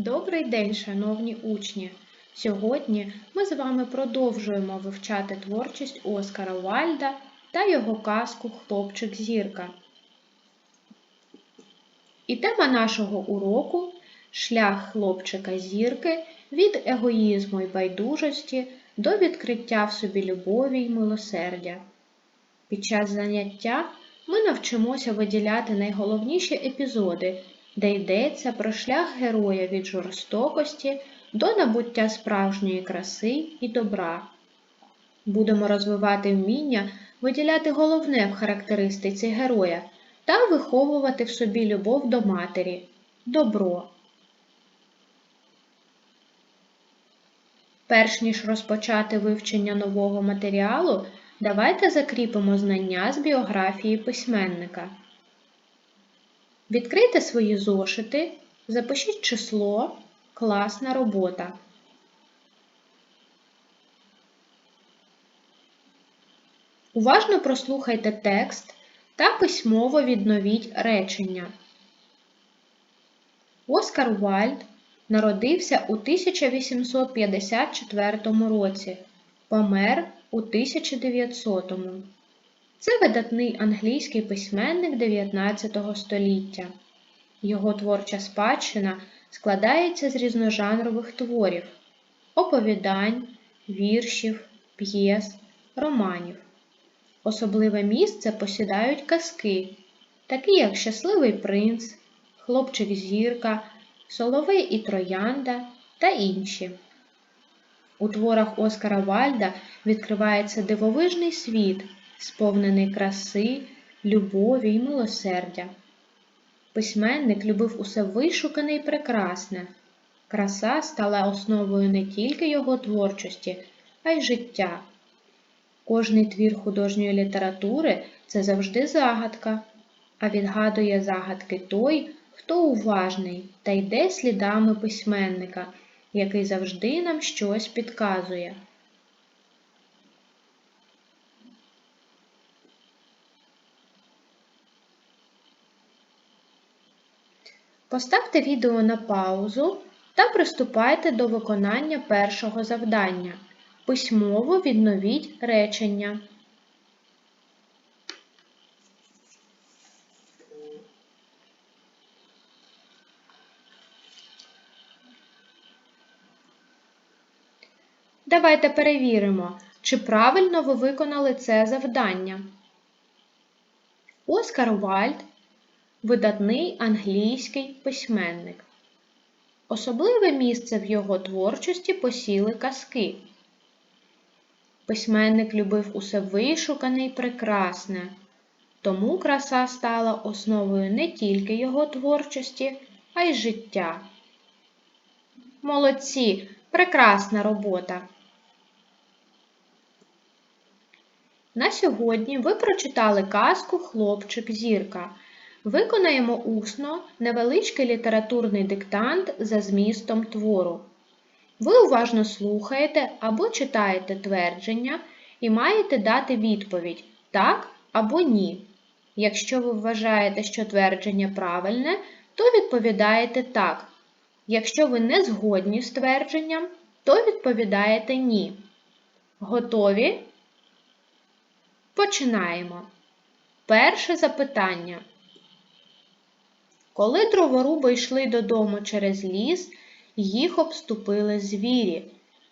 Добрий день, шановні учні! Сьогодні ми з вами продовжуємо вивчати творчість Оскара Вальда та його казку Хлопчик Зірка. І тема нашого уроку шлях хлопчика зірки від егоїзму й байдужості до відкриття в собі любові й милосердя. Під час заняття ми навчимося виділяти найголовніші епізоди, де йдеться про шлях героя від жорстокості до набуття справжньої краси і добра. Будемо розвивати вміння виділяти головне в характеристиці героя та виховувати в собі любов до матері, добро. Перш ніж розпочати вивчення нового матеріалу, давайте закріпимо знання з біографії письменника. Відкрийте свої зошити, запишіть число, класна робота. Уважно прослухайте текст та письмово відновіть речення. Оскар Вальд народився у 1854 році, помер у 1900. Це видатний англійський письменник 19 століття. Його творча спадщина складається з різножанрових творів, оповідань, віршів, п'єс, романів. Особливе місце посідають казки, такі як Щасливий принц, Хлопчик зірка, Соловей і Троянда та інші. У творах Оскара Вальда відкривається дивовижний світ, сповнений краси, любові й милосердя. Письменник любив усе вишукане й прекрасне. Краса стала основою не тільки його творчості, а й життя. Кожний твір художньої літератури це завжди загадка, а відгадує загадки той, хто уважний та йде слідами письменника, який завжди нам щось підказує. Поставте відео на паузу та приступайте до виконання першого завдання. Письмово відновіть речення. Давайте перевіримо, чи правильно ви виконали це завдання. Оскар Вальд видатний англійський письменник. Особливе місце в його творчості посіли казки. Письменник любив усе вишукане й прекрасне, тому краса стала основою не тільки його творчості, а й життя. Молодці! Прекрасна робота! На сьогодні ви прочитали казку Хлопчик Зірка. Виконаємо усно невеличкий літературний диктант за змістом твору. Ви уважно слухаєте або читаєте твердження і маєте дати відповідь так або ні. Якщо ви вважаєте, що твердження правильне, то відповідаєте так. Якщо ви не згодні з твердженням, то відповідаєте ні. Готові? Починаємо. Перше запитання. Коли дроворуби йшли додому через ліс, їх обступили звірі,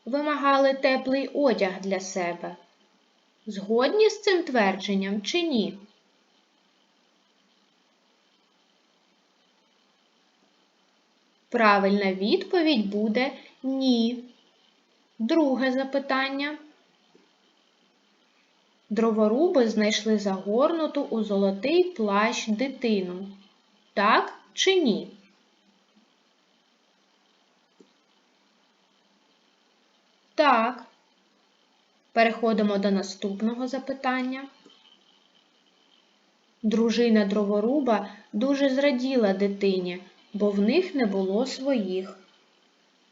вимагали теплий одяг для себе. Згодні з цим твердженням чи ні? Правильна відповідь буде ні. Друге запитання. Дроворуби знайшли загорнуту у золотий плащ дитину. Так чи ні? Так. Переходимо до наступного запитання. Дружина дроворуба дуже зраділа дитині, бо в них не було своїх.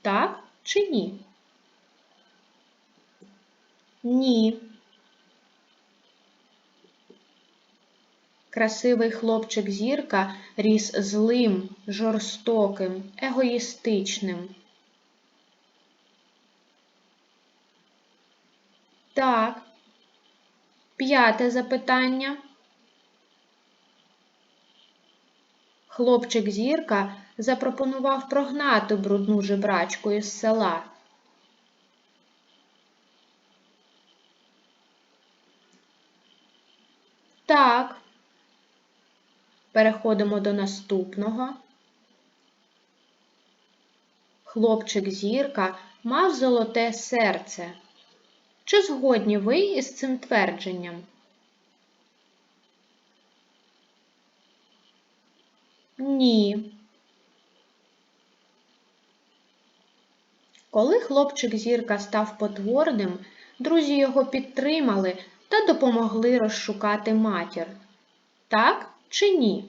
Так чи ні? Ні. Красивий хлопчик зірка ріс злим, жорстоким, егоїстичним. Так. П'яте запитання. Хлопчик зірка запропонував прогнати брудну жебрачку із села. Так. Переходимо до наступного. Хлопчик зірка мав золоте серце. Чи згодні ви із цим твердженням? Ні. Коли хлопчик зірка став потворним, друзі його підтримали та допомогли розшукати матір. Так чи ні?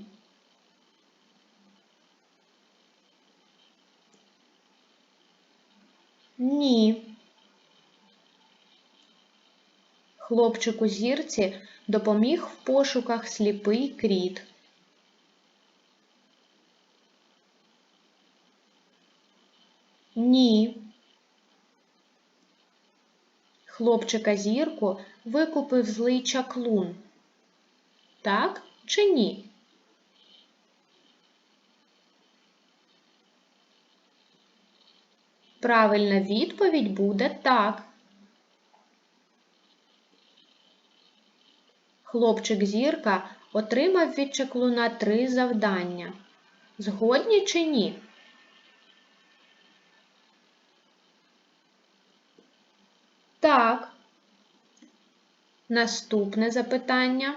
Ні. Хлопчику зірці допоміг в пошуках сліпий кріт. Ні. Хлопчика зірку викупив злий чаклун. Так чи ні? Правильна відповідь буде так. Хлопчик зірка отримав від чаклуна три завдання. Згодні чи ні? Так. Наступне запитання.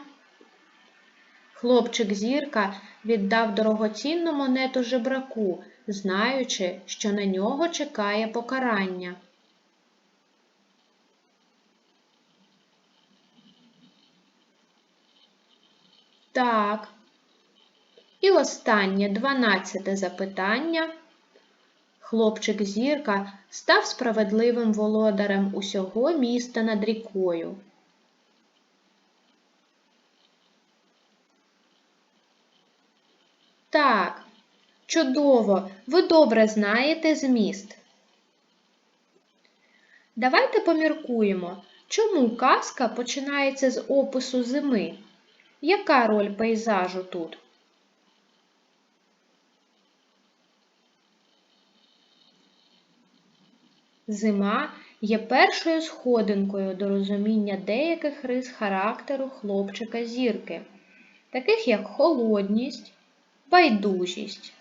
Хлопчик зірка віддав дорогоцінну монету жебраку, знаючи, що на нього чекає покарання. Так. І останнє дванадцяте запитання. Хлопчик зірка став справедливим володарем усього міста над рікою. Так, чудово, ви добре знаєте зміст. Давайте поміркуємо, чому казка починається з опису зими. Яка роль пейзажу тут? Зима є першою сходинкою до розуміння деяких рис характеру хлопчика зірки, таких як холодність, байдужість.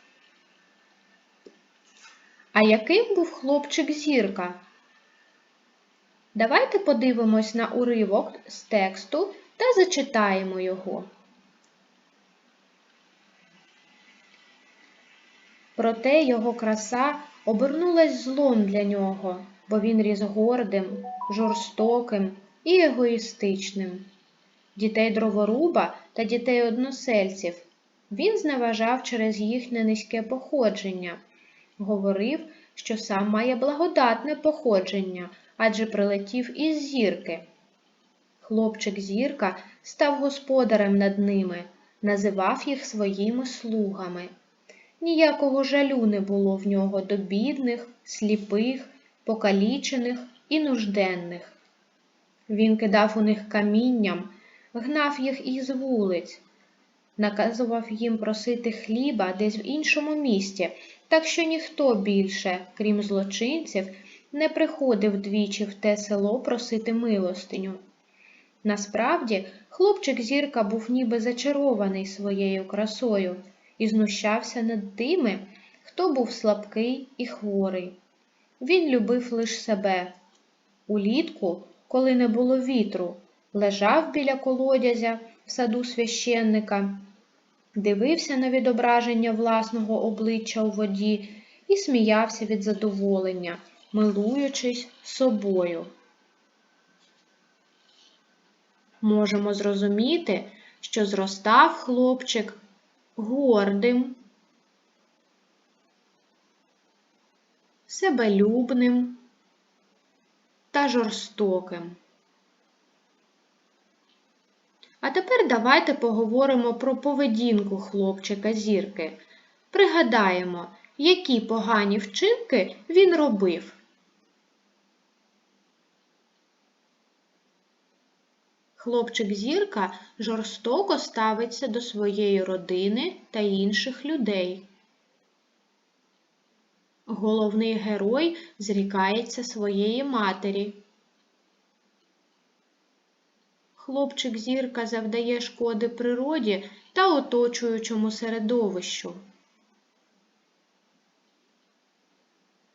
А яким був хлопчик зірка? Давайте подивимось на уривок з тексту та зачитаємо його. Проте його краса обернулась злом для нього, бо він ріс гордим, жорстоким і егоїстичним. Дітей дроворуба та дітей односельців він зневажав через їхнє низьке походження, говорив, що сам має благодатне походження, адже прилетів із зірки. Хлопчик зірка став господарем над ними, називав їх своїми слугами. Ніякого жалю не було в нього до бідних, сліпих, покалічених і нужденних. Він кидав у них камінням, гнав їх із вулиць, наказував їм просити хліба десь в іншому місті, так що ніхто більше, крім злочинців, не приходив двічі в те село просити милостиню. Насправді, хлопчик зірка був ніби зачарований своєю красою і знущався над тими, хто був слабкий і хворий. Він любив лише себе. Улітку, коли не було вітру, лежав біля колодязя в саду священника, дивився на відображення власного обличчя у воді і сміявся від задоволення, милуючись собою. Можемо зрозуміти, що зростав хлопчик гордим, себелюбним та жорстоким. А тепер давайте поговоримо про поведінку хлопчика зірки. Пригадаємо, які погані вчинки він робив. Хлопчик зірка жорстоко ставиться до своєї родини та інших людей. Головний герой зрікається своєї матері. Хлопчик зірка завдає шкоди природі та оточуючому середовищу.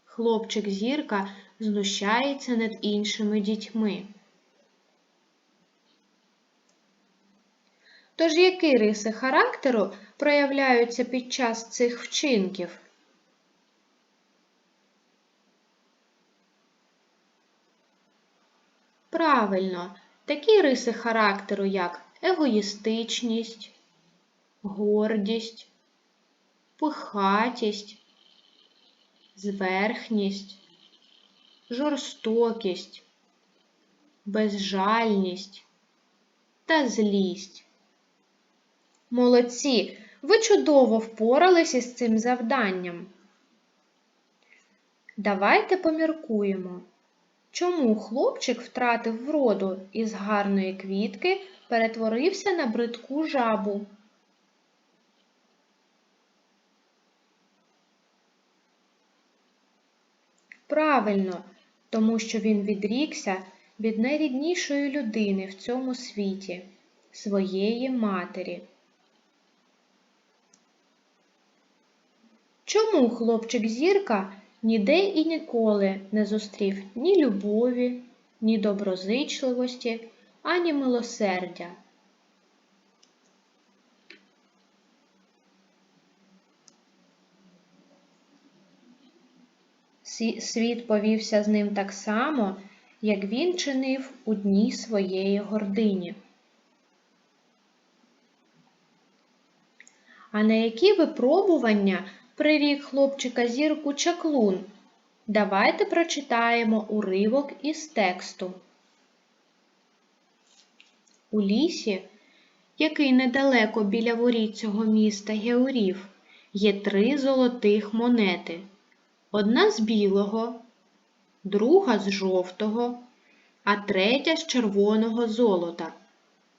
Хлопчик зірка знущається над іншими дітьми. Тож які риси характеру проявляються під час цих вчинків? Правильно, такі риси характеру, як егоїстичність, гордість, пихатість, зверхність, жорстокість, безжальність та злість. Молодці! Ви чудово впоралися з цим завданням. Давайте поміркуємо, чому хлопчик втратив вроду із гарної квітки перетворився на бридку жабу. Правильно, тому що він відрікся від найріднішої людини в цьому світі своєї матері. Чому хлопчик зірка ніде і ніколи не зустрів ні любові, ні доброзичливості, ані милосердя? Світ повівся з ним так само, як він чинив у дні своєї гордині. А на які випробування прирік хлопчика зірку чаклун? Давайте прочитаємо уривок із тексту. У лісі, який недалеко біля воріт цього міста Георів, є три золотих монети. Одна з білого, друга з жовтого, а третя з червоного золота.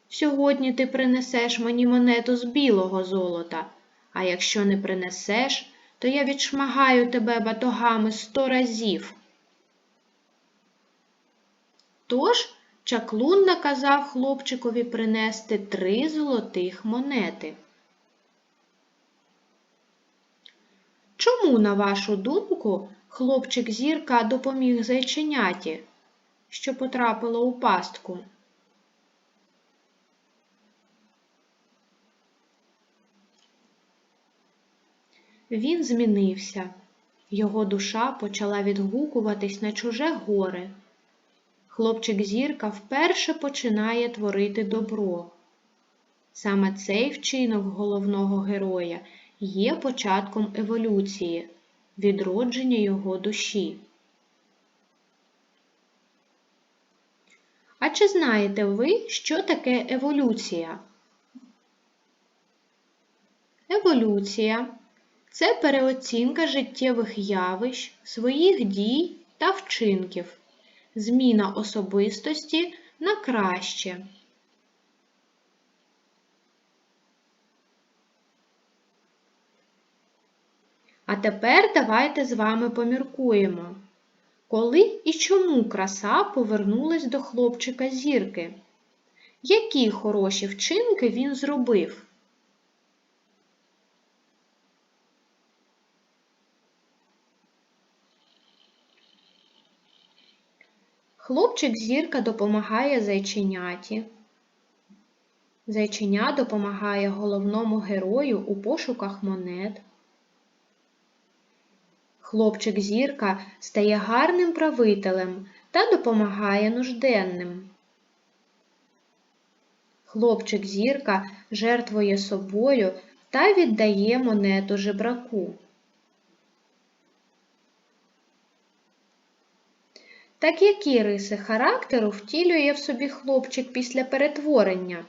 Сьогодні ти принесеш мені монету з білого золота, а якщо не принесеш, то я відшмагаю тебе батогами сто разів. Тож чаклун наказав хлопчикові принести три золотих монети. Чому, на вашу думку, хлопчик зірка допоміг зайченяті, що потрапило у пастку? Він змінився, його душа почала відгукуватись на чуже горе. Хлопчик зірка вперше починає творити добро. Саме цей вчинок головного героя є початком еволюції, відродження його душі. А чи знаєте ви, що таке еволюція? Еволюція це переоцінка життєвих явищ, своїх дій та вчинків, зміна особистості на краще. А тепер давайте з вами поміркуємо, коли і чому краса повернулась до хлопчика зірки? Які хороші вчинки він зробив? Хлопчик зірка допомагає зайченяті. Зайченя допомагає головному герою у пошуках монет. Хлопчик зірка стає гарним правителем та допомагає нужденним. Хлопчик зірка жертвує собою та віддає монету жебраку. Так які риси характеру втілює в собі хлопчик після перетворення?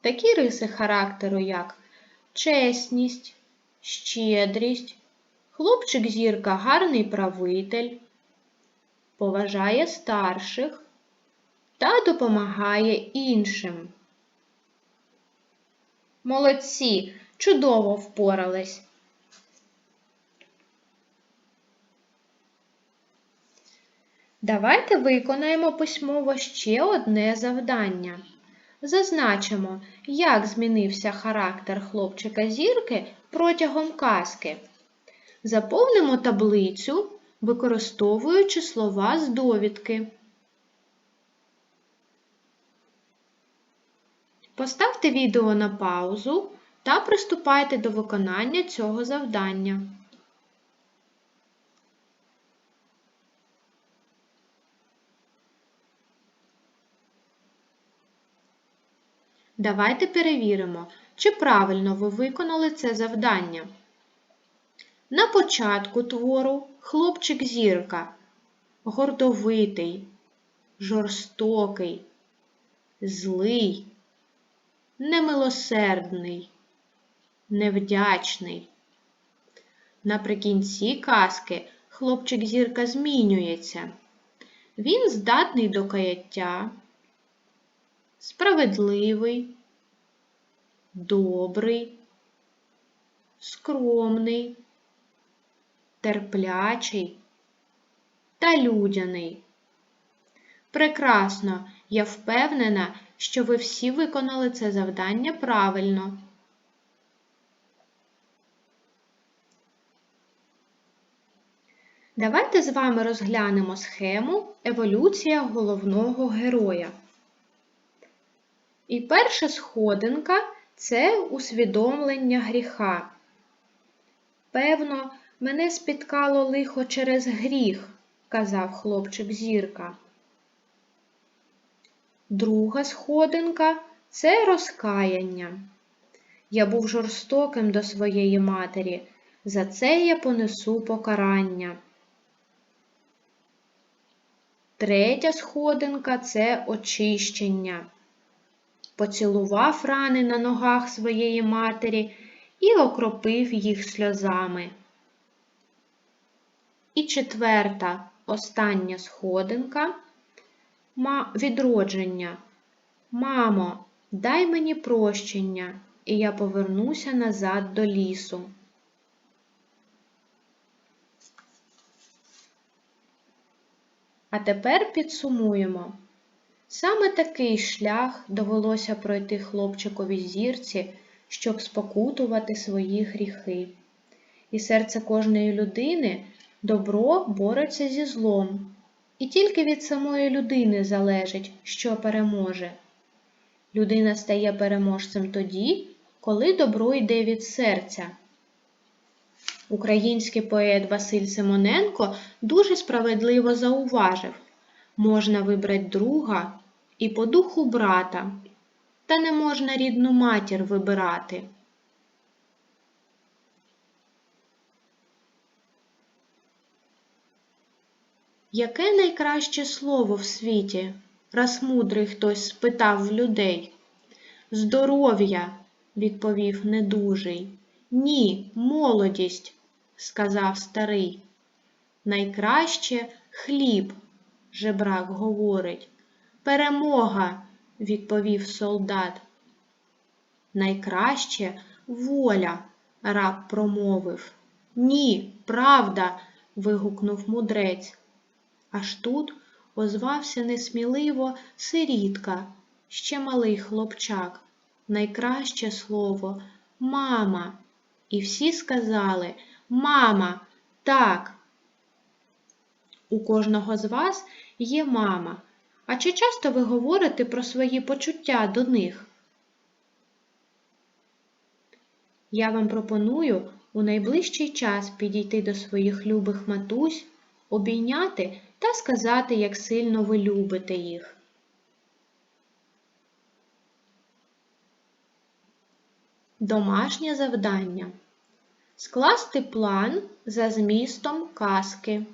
Такі риси характеру, як чесність, щедрість, хлопчик зірка гарний правитель, поважає старших та допомагає іншим. Молодці, чудово впорались. Давайте виконаємо письмово ще одне завдання. Зазначимо, як змінився характер хлопчика зірки протягом казки. Заповнимо таблицю, використовуючи слова з довідки. Поставте відео на паузу та приступайте до виконання цього завдання. Давайте перевіримо, чи правильно ви виконали це завдання. На початку твору хлопчик зірка гордовитий, жорстокий, злий, немилосердний, невдячний. Наприкінці казки хлопчик зірка змінюється. Він здатний до каяття справедливий, добрий, скромний, терплячий та людяний. Прекрасно, я впевнена, що ви всі виконали це завдання правильно. Давайте з вами розглянемо схему Еволюція головного героя. І перша сходинка це усвідомлення гріха. Певно, мене спіткало лихо через гріх, казав хлопчик зірка. Друга сходинка це розкаяння. Я був жорстоким до своєї матері, за це я понесу покарання. Третя сходинка це очищення поцілував рани на ногах своєї матері і окропив їх сльозами. І четверта, остання сходинка відродження. Мамо, дай мені прощення, і я повернуся назад до лісу. А тепер підсумуємо. Саме такий шлях довелося пройти хлопчикові зірці, щоб спокутувати свої гріхи. І серце кожної людини добро бореться зі злом, і тільки від самої людини залежить, що переможе. Людина стає переможцем тоді, коли добро йде від серця. Український поет Василь Симоненко дуже справедливо зауважив можна вибрати друга і по духу брата, та не можна рідну матір вибирати. Яке найкраще слово в світі, раз мудрий хтось спитав людей? Здоров'я, відповів недужий. Ні, молодість, сказав старий. Найкраще хліб, жебрак говорить. Перемога, відповів солдат. Найкраще воля, раб промовив. Ні, правда. вигукнув мудрець. Аж тут озвався несміливо сирітка, ще малий хлопчак. Найкраще слово мама. І всі сказали Мама, так. У кожного з вас є мама. А чи часто ви говорите про свої почуття до них? Я вам пропоную у найближчий час підійти до своїх любих матусь, обійняти та сказати, як сильно ви любите їх. Домашнє завдання. Скласти план за змістом казки.